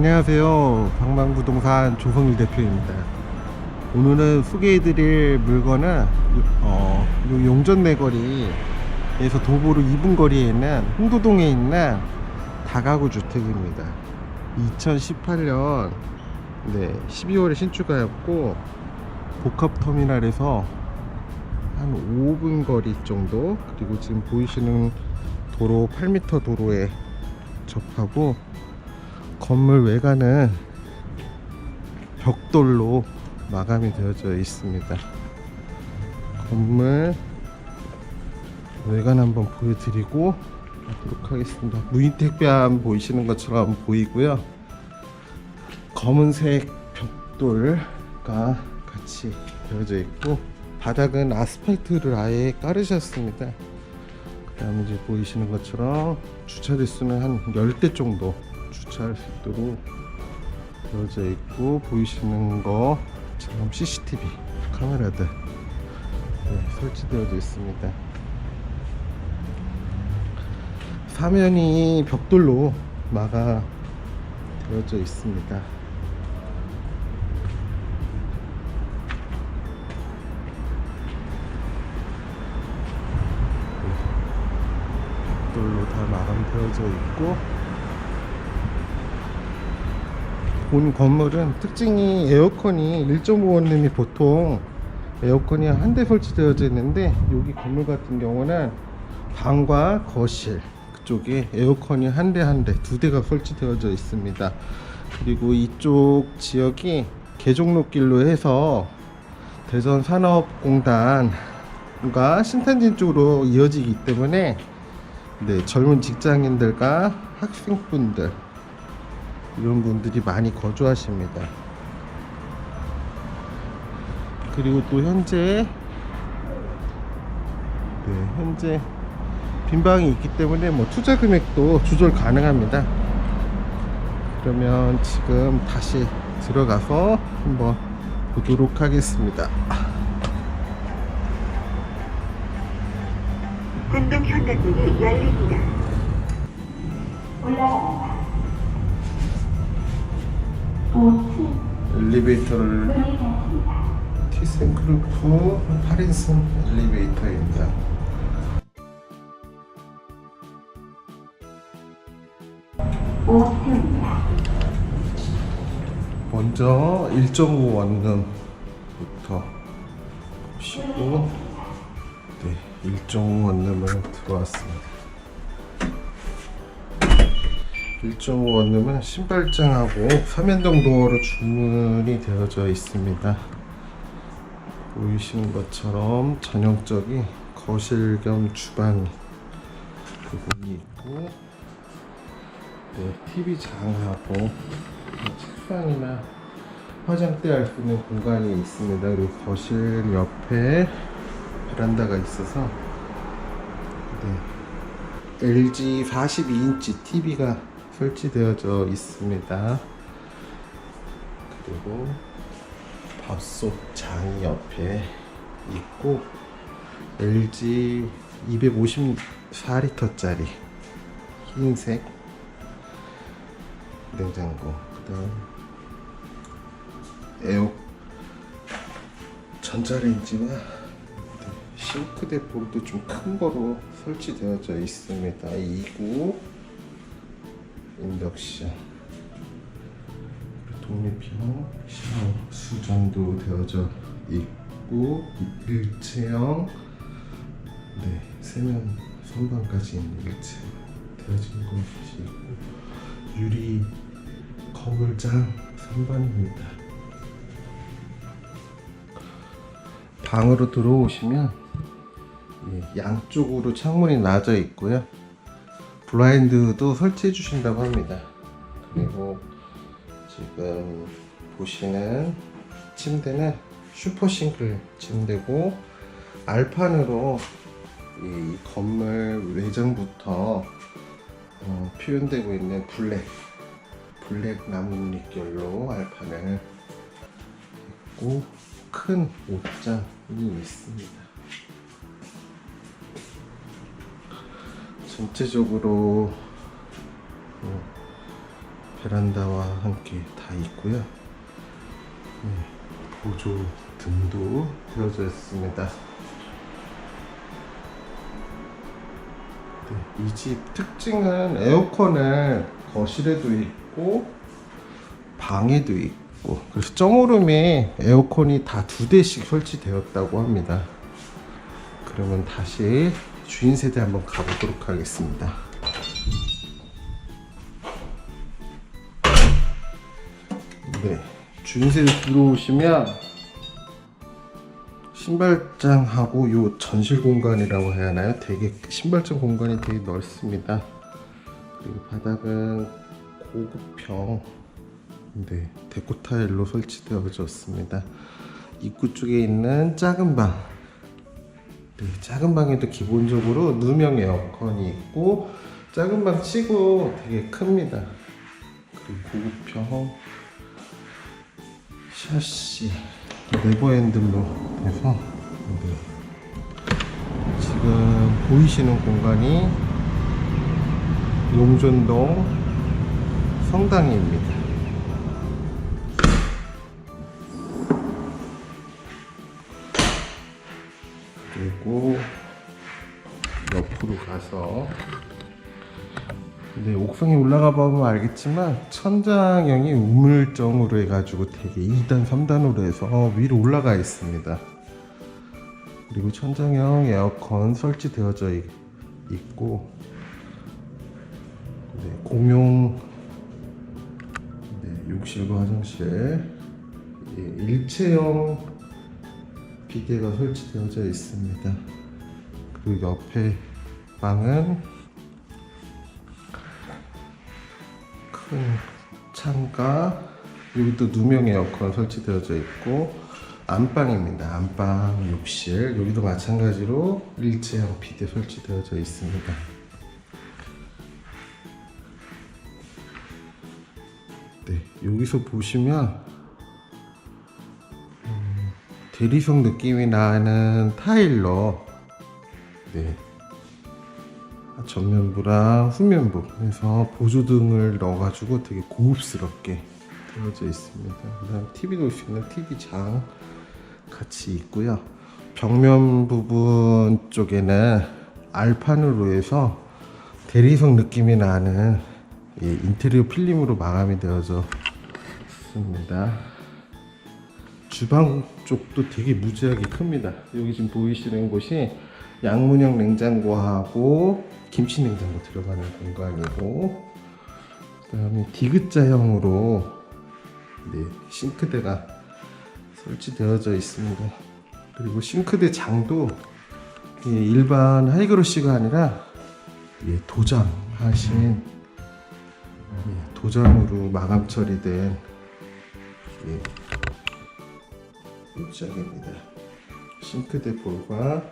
안녕하세요. 방방부동산 조성일 대표입니다. 오늘은 소개해드릴 물건은 어, 요 용전내거리에서 도보로 2분 거리에 있는 홍도동에 있는 다가구 주택입니다. 2018년 네, 12월에 신축하였고 복합터미널에서 한 5분 거리 정도 그리고 지금 보이시는 도로 8m 도로에 접하고 건물 외관은 벽돌로 마감이 되어져 있습니다. 건물 외관 한번 보여드리고 하도록 하겠습니다. 무인택배함 보이시는 것처럼 보이고요. 검은색 벽돌과 같이 되어져 있고 바닥은 아스팔트를 아예 깔으셨습니다. 그 다음에 이제 보이시는 것처럼 주차 대 수는 한 10대 정도 주차할 수 있도록 되어져 있고 보이시는 것처럼 CCTV 카메라들 네, 설치되어져 있습니다. 사면이 벽돌로 막아 되어져 있습니다. 벽돌로 다 마감되어져 있고 본 건물은 특징이 에어컨이 1.5원룸이 보통 에어컨이 한 대 설치되어져 있는데 여기 건물 같은 경우는 방과 거실 그쪽에 에어컨이 한 대 한 대 두 대가 설치되어져 있습니다. 그리고 이쪽 지역이 계종로길로 해서 대전 산업공단과 신탄진 쪽으로 이어지기 때문에 네, 젊은 직장인들과 학생분들 이런 분들이 많이 거주하십니다. 그리고 또 현재 네, 현재 빈방이 있기 때문에 뭐 투자 금액도 조절 가능합니다. 그러면 지금 다시 들어가서 한번 보도록 하겠습니다. 공동 현관문이 열립니다. 5층 엘리베이터를. 티센크루프 8인승 엘리베이터입니다. 먼저 1.5 원룸부터 보시고 네, 1.5 원룸을 들어왔습니다. 1.5 원룸은 신발장하고 삼연동 도어로 주문이 되어져 있습니다. 보이시는 것처럼 전형적인 거실 겸 주방 부분이 있고 네, TV장하고 책상이나 화장대 할 수 있는 공간이 있습니다. 그리고 거실 옆에 베란다가 있어서 네, LG 42인치 TV가 설치되어져 있습니다. 그리고 밥솥 장이 옆에 있고 LG 254리터짜리 흰색 냉장고 그다음 에어 전자레인지와 싱크대 볼도 좀 큰 거로 설치되어져 있습니다. 2구 인덕션 독립형 샤워 수전도 되어져 있고 일체형 네 세면 선반까지 있는 일체 되어진 것이 있고 유리 거울장 선반입니다. 방으로 들어오시면 예, 양쪽으로 창문이 나져 있고요. 블라인드도 설치해 주신다고 합니다. 그리고 지금 보시는 침대는 슈퍼 싱글 침대고 알판으로 이 건물 외전부터 어, 표현되고 있는 블랙 블랙 나뭇잎결로 알판을 했고 큰 옷장이 있습니다. 전체적으로 어, 베란다와 함께 다 있고요. 네, 보조 등도 되어져 있습니다. 네, 이집 특징은 에어컨을 거실에도 있고 방에도 있고 그래서 정오룸에 에어컨이 다 두 대씩 설치되었다고 합니다. 그러면 다시 주인 세대 한번 가보도록 하겠습니다. 네, 주인 세대 들어오시면 신발장하고 요 전실 공간이라고 해야 하나요? 되게 신발장 공간이 되게 넓습니다. 그리고 바닥은 고급형 네, 데코 타일로 설치되어졌습니다. 입구 쪽에 있는 작은 방 네, 작은 방에도 기본적으로 누명 에어컨이 있고 작은 방 치고 되게 큽니다. 그리고 고급형 샤시 네버엔드로 해서 네. 지금 보이시는 공간이 용전동 성당입니다. 그리고 옆으로 가서 네, 옥상에 올라가 보면 알겠지만 천장형이 우물정으로 해가지고 되게 2단, 3단으로 해서 위로 올라가 있습니다. 그리고 천장형 에어컨 설치되어져 있, 있고 네, 공용 네, 욕실과 화장실 예, 일체형 비대가 설치되어져 있습니다. 그리고 옆에 방은 큰 창가 여기도 누명 에어컨 설치되어져 있고 안방입니다. 안방 욕실 여기도 마찬가지로 일체형 비대 설치되어져 있습니다. 네 여기서 보시면 음, 대리석 느낌이 나는 타일러 네 전면부랑 후면부 그래서 보조등을 넣어가지고 되게 고급스럽게 되어져 있습니다. 그다음 TV 놓을 수 있는 TV장 같이 있고요. 벽면 부분 쪽에는 알판으로 해서 대리석 느낌이 나는 이 인테리어 필름으로 마감이 되어져 있습니다. 주방 쪽도 되게 무지하게 큽니다. 여기 지금 보이시는 곳이 양문형 냉장고하고 김치 냉장고 들어가는 공간이고 그다음에 디귿자형으로 네, 싱크대가 설치되어져 있습니다. 그리고 싱크대 장도 예, 일반 하이그로시가 아니라 예, 도장 하신 예, 도장으로 마감 처리된 예, 입장입니다. 싱크대 볼과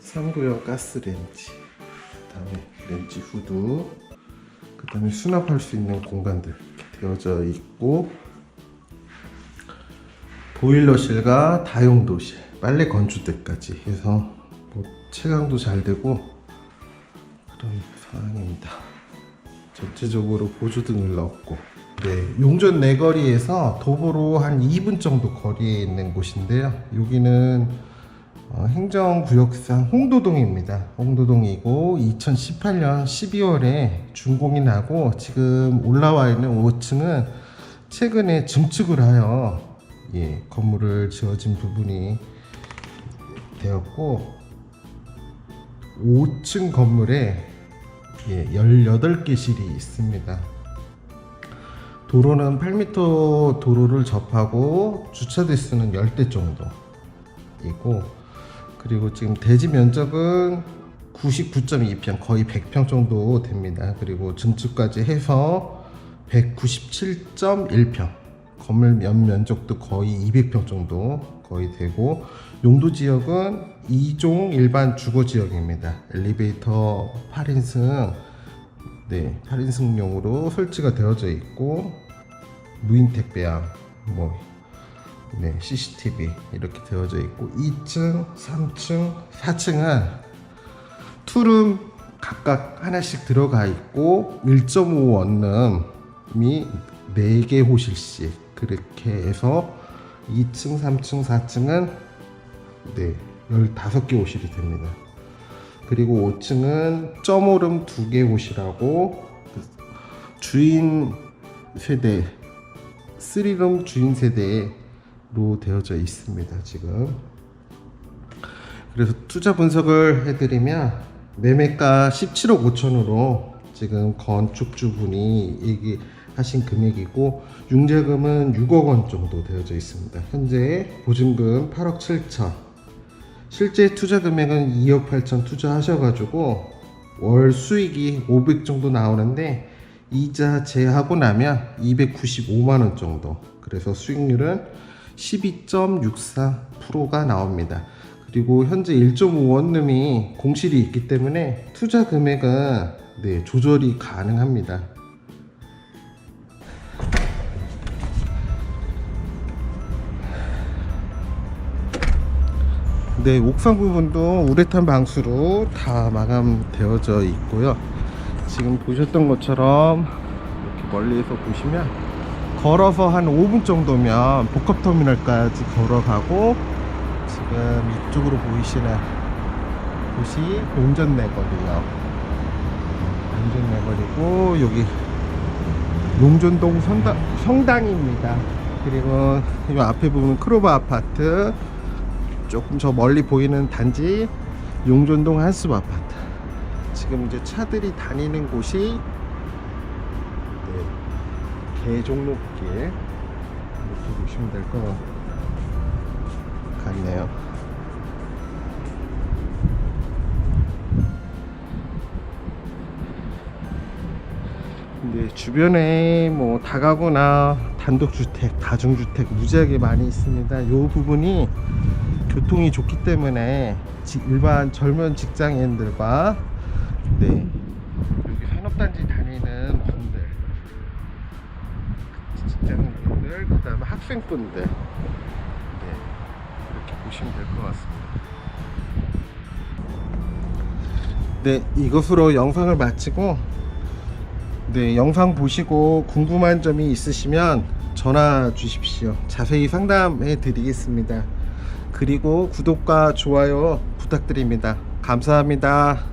3구형 가스렌지, 그 다음에 렌지 후드, 그 다음에 수납할 수 있는 공간들 되어져 있고 보일러실과 다용도실, 빨래 건조대까지 해서 뭐 채광도 잘 되고 그런 상황입니다. 전체적으로 보조등을 넣었고 네, 용전 내거리에서 도보로 한 2분 정도 거리에 있는 곳인데요. 여기는 어, 행정구역상 홍도동입니다. 홍도동이고 2018년 12월에 준공이 나고 지금 올라와 있는 5층은 최근에 증축을 하여 예, 건물을 지어진 부분이 되었고 5층 건물에 예, 18개실이 있습니다. 도로는 8m 도로를 접하고 주차 대수는 10대 정도이고 그리고 지금 대지 면적은 99.2평 거의 100평 정도 됩니다. 그리고 증축까지 해서 197.1평 건물 연 면적도 거의 200평 정도 거의 되고 용도 지역은 2종 일반 주거 지역입니다. 엘리베이터 8인승 네, 8인승용으로 설치가 되어져 있고 무인 택배함 뭐 네, CCTV 이렇게 되어져 있고 2층, 3층, 4층은 투룸 각각 하나씩 들어가 있고 1.5 원룸 4개 호실씩 그렇게 해서 2층, 3층, 4층은 네, 15개 호실이 됩니다. 그리고 5층은 점오름 2개 호실하고 그 주인 세대 3룸 주인 세대로 되어져 있습니다. 지금 그래서 투자 분석을 해드리면 매매가 17억 5천으로 지금 건축주분이 얘기하신 금액이고 융자금은 6억 원 정도 되어져 있습니다. 현재 보증금 8억 7천 실제 투자 금액은 2억 8천 투자하셔가지고 월 수익이 500 정도 나오는데 이자 제하고 나면 295만 원 정도. 그래서 수익률은 12.64%가 나옵니다. 그리고 현재 1.5 원룸이 공실이 있기 때문에 투자 금액은 네, 조절이 가능합니다. 네, 옥상 부분도 우레탄 방수로 다 마감되어져 있고요. 지금 보셨던 것처럼 이렇게 멀리에서 보시면 걸어서 한 5분 정도면 복합터미널까지 걸어가고 지금 이쪽으로 보이시는 곳이 용전내거리요. 용전내거리고 여기 용전동 성당, 성당입니다. 그리고 이 앞에 보면 크로바 아파트 조금 저 멀리 보이는 단지 용전동 한숲 아파트 지금 이제 차들이 다니는 곳이 네, 개종로길 이렇게 보시면 될 것 같네요 근데 주변에 뭐 다가구나 단독주택, 다중주택 무지하게 많이 있습니다. 이 부분이 교통이 좋기 때문에 지- 일반 젊은 직장인들과 네 여기 산업단지 다니는 분들 직장인분들 그 다음에 학생분들 네 이렇게 보시면 될 것 같습니다. 네 이것으로 영상을 마치고 네 영상 보시고 궁금한 점이 있으시면 전화 주십시오. 자세히 상담해 드리겠습니다. 그리고 구독과 좋아요 부탁드립니다. 감사합니다.